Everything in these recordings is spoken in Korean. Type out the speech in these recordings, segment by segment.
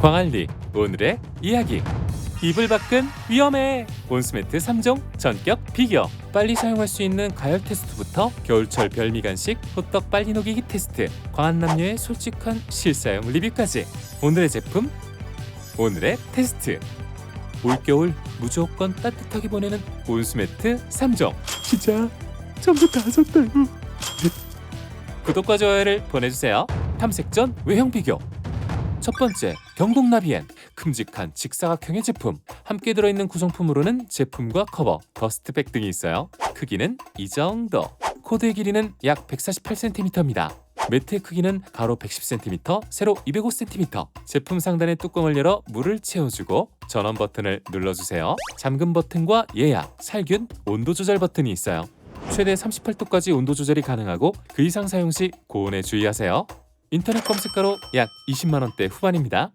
광안리 오늘의 이야기. 이불 밖은 위험해. 온수매트 3종 전격 비교. 빨리 사용할 수 있는 가열 테스트부터 겨울철 별미 간식 호떡 빨리 녹이기 테스트 광안 남녀의 솔직한 실사용 리뷰까지. 오늘의 제품 오늘의 테스트. 올겨울 무조건 따뜻하게 보내는 온수매트 3종. 진짜 전부 다 샀다고. 구독과 좋아요를 보내주세요. 탐색전 외형 비교 첫 번째 경동나비엔 큼직한 직사각형의 제품 함께 들어있는 구성품으로는 제품과 커버, 더스트백 등이 있어요. 크기는 이 정도. 코드의 길이는 약 148cm입니다. 매트의 크기는 가로 110cm, 세로 205cm 제품 상단의 뚜껑을 열어 물을 채워주고 전원 버튼을 눌러주세요. 잠금 버튼과 예약, 살균, 온도 조절 버튼이 있어요. 최대 38도까지 온도 조절이 가능하고 그 이상 사용 시 고온에 주의하세요 인터넷 검색가로 약 20만 원대 후반입니다.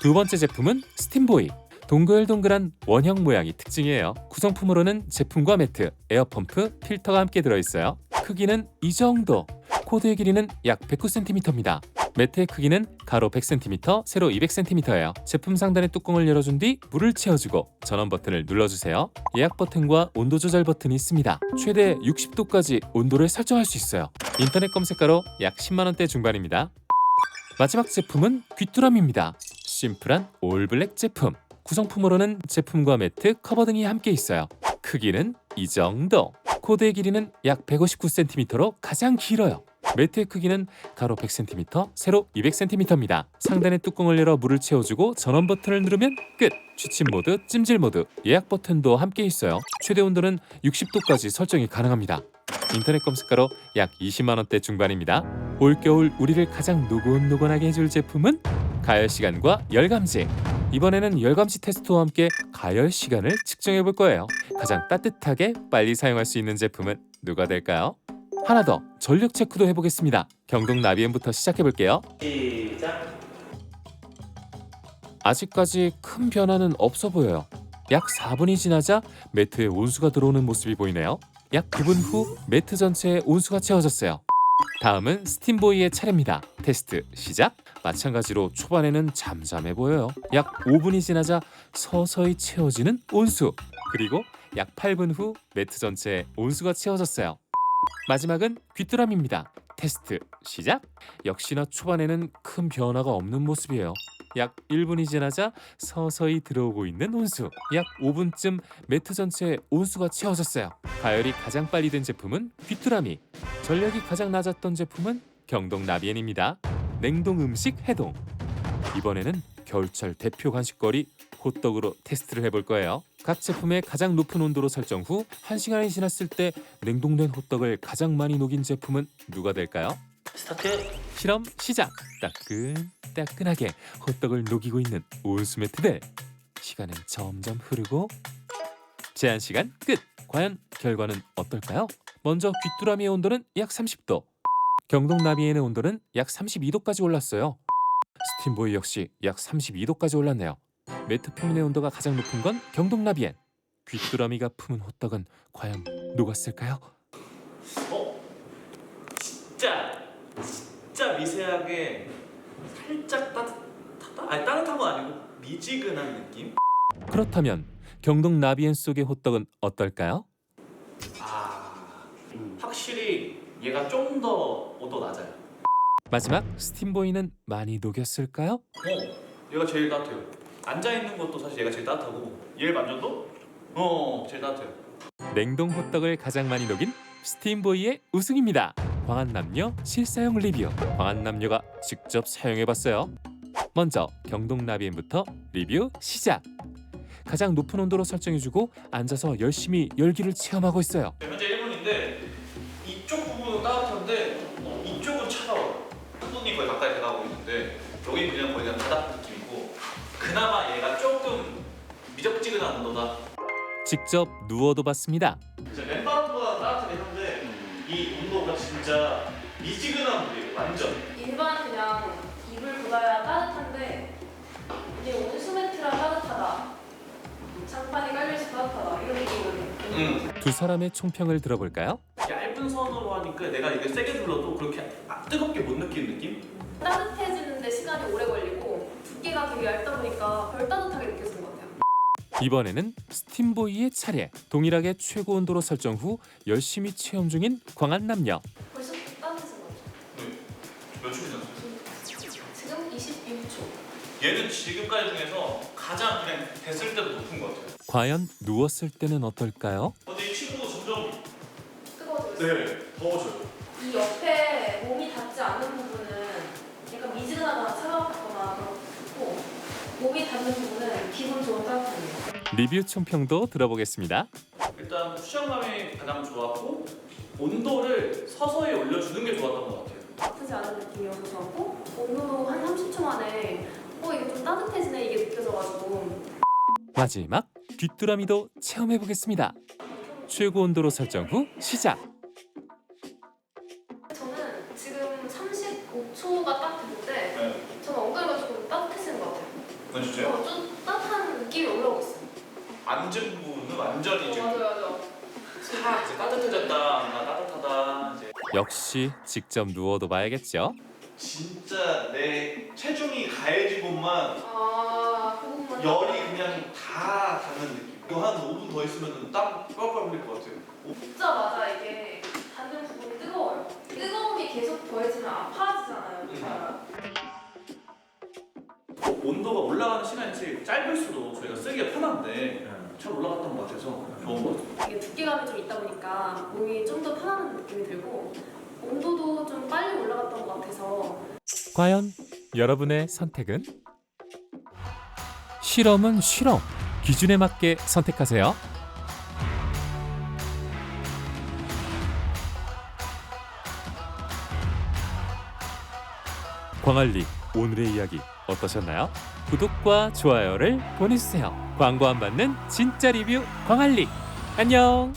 두 번째 제품은 스팀보이. 동글동글한 원형 모양이 특징이에요. 구성품으로는 제품과 매트, 에어펌프, 필터가 함께 들어있어요. 크기는 이 정도. 코드의 길이는 약 109cm입니다. 매트의 크기는 가로 100cm, 세로 200cm예요. 제품 상단의 뚜껑을 열어준 뒤 물을 채워주고 전원 버튼을 눌러주세요. 예약 버튼과 온도 조절 버튼이 있습니다. 최대 60도까지 온도를 설정할 수 있어요. 인터넷 검색가로 약 10만 원대 중반입니다. 마지막 제품은 귀뚜라미입니다. 심플한 올블랙 제품. 구성품으로는 제품과 매트, 커버 등이 함께 있어요. 크기는 이 정도. 코드의 길이는 약 159cm로 가장 길어요. 매트의 크기는 가로 100cm, 세로 200cm입니다. 상단의 뚜껑을 열어 물을 채워주고 전원 버튼을 누르면 끝. 취침 모드, 찜질 모드, 예약 버튼도 함께 있어요. 최대 온도는 60도까지 설정이 가능합니다. 인터넷 검색가로 약 20만 원대 중반입니다. 올겨울 우리를 가장 노곤노곤하게 해줄 제품은 가열 시간과 열감지. 이번에는 열감지 테스트와 함께 가열 시간을 측정해 볼 거예요. 가장 따뜻하게 빨리 사용할 수 있는 제품은 누가 될까요? 하나 더 전력 체크도 해보겠습니다. 경동 나비엔부터 시작해 볼게요. 시작. 아직까지 큰 변화는 없어 보여요. 약 4분이 지나자 매트에 온수가 들어오는 모습이 보이네요. 약 9분 후 매트 전체에 온수가 채워졌어요. 다음은 스팀보이의 차례입니다. 테스트 시작. 마찬가지로 초반에는 잠잠해 보여요. 약 5분이 지나자 서서히 채워지는 온수. 그리고 약 8분 후 매트 전체에 온수가 채워졌어요. 마지막은 귀뚜라미입니다. 테스트 시작. 역시나 초반에는 큰 변화가 없는 모습이에요. 약 1분이 지나자 서서히 들어오고 있는 온수. 약 5분쯤 매트 전체에 온수가 채워졌어요. 가열이 가장 빨리 된 제품은 귀뚜라미. 전력이 가장 낮았던 제품은 경동 나비엔입니다. 냉동 음식 해동. 이번에는 겨울철 대표 간식거리 호떡으로 테스트를 해볼 거예요. 각 제품의 가장 높은 온도로 설정 후 1시간이 지났을 때 냉동된 호떡을 가장 많이 녹인 제품은 누가 될까요? 스타트. 실험 시작. 따끈 따끈하게 호떡을 녹이고 있는 온수 매트 들. 시간은 점점 흐르고 제한 시간 끝. 과연 결과는 어떨까요? 먼저 귀뚜라미의 온도는 약 30도. 경동 나비엔의 온도는 약 32도까지 올랐어요. 스팀보이 역시 약 32도까지 올랐네요. 매트 표면의 온도가 가장 높은 건 경동 나비엔. 귀뚜라미가 품은 호떡은 과연 녹았을까요? 어? 진짜 진짜 미세하게 살짝 따뜻하다? 아니 따뜻한 건 아니고 미지근한 느낌? 그렇다면 경동 나비엔 속의 호떡은 어떨까요? 아 확실히 얘가 좀 더 온도 낮아요. 마지막 스팀보이는 많이 녹였을까요? 어 얘가 제일 따뜻해요. 앉아 있는 것도 사실 얘가 제일 따뜻하고 얘를 만져도 어 제일 따뜻해요. 냉동 호떡을 가장 많이 녹인 스팀보이의 우승입니다. 광한 남녀 실사용 리뷰. 광한 남녀가 직접 사용해봤어요. 먼저 경동 나비엔부터 리뷰 시작. 가장 높은 온도로 설정해주고 앉아서 열심히 열기를 체험하고 있어요. 현재 1분인데 이쪽 부분은 따뜻한데 어, 이쪽은 차가워. 한돈이 거의 가까이 돼가고 있는데 여기 그냥 거의 그냥 바닥 느낌이고 그나마 얘가 조금 미적지근한 온도다. 직접 누워도 봤습니다 따뜻하긴 한데 이 온도가 진짜 미지근한 물이에요. 완전. 일반 그냥 이불 보다 따뜻한데 이게 온수매트라 따뜻하다. 장판이 깔려있어 따뜻하다. 이런 느낌이거든요. 음. 두 사람의 총평을 들어볼까요? 얇은 선으로 하니까 내가 이게 세게 눌러도 그렇게 아, 뜨겁게 못 느끼는 느낌? 따뜻해지는데 시간이 오래 걸리고 두께가 되게 얇다 보니까 덜 따뜻하게 느껴지는 것 같아요. 이번에는 스팀보이의 차례. 동일하게 최고 온도로 설정 후 열심히 체험 중인 광한 남녀. 벌써 따뜻해진 거죠. 몇 초이나 지금 26초. 얘는 지금까지 중에서 가장 그냥 됐을 때도 높은 것 같아요. 과연 누웠을 때는 어떨까요? 근데 이 친구 점점 뜨거워지고 있어요. 네 더워져요. 이 옆에 몸이 닿지 않는 부분은 약간 미지근하거나 차갑거나 그렇고 몸이 닿는 부분은 기분 좋은 따뜻함이에요. 리뷰 총평도 들어보겠습니다. 일단 쿠션감이 가장 좋았고 온도를 서서히 올려주는 게 좋았던 것 같아요. 아프지 않은 느낌이어서 좋았고 온도도 한 30초 만에 어 이게 좀 따뜻해지네 이게 느껴져가지고 마지막 귀뚜라미도 체험해 보겠습니다. 최고 온도로 설정 후 시작. 그건 진짜요? 어, 좀 따뜻한 느낌이 올라오고 있어요. 앉은 부분은 완전히 어, 맞아요, 맞아요. 다 이제 따뜻해졌다, 나 따뜻하다 이제 역시 직접 누워도 봐야겠죠. 진짜 내 체중이 가해진 곳만 아, 그 열이 그냥 다 닿는 느낌. 이거 한 5분 더 있으면 땀 뻘뻘 흘릴 것 같아요. 붙자마자 이게 닿는 부분이 뜨거워요. 뜨거움이 계속 더해지면 아파지잖아요, 음. 우리가. 온도가 올라가는 시간이 제일 짧을수록 저희가 쓰기가 편한데 잘 올라갔던 것 같아서 좋은 것 같아요. 이게 두께감이 좀 있다 보니까 몸이 좀 더 편안한 느낌이 들고 온도도 좀 빨리 올라갔던 것 같아서 과연 여러분의 선택은? 실험은 실험. 기준에 맞게 선택하세요. 광안리 오늘의 이야기 어떠셨나요? 구독과 좋아요를 보내주세요. 광고 안 받는 진짜 리뷰 광안리. 안녕.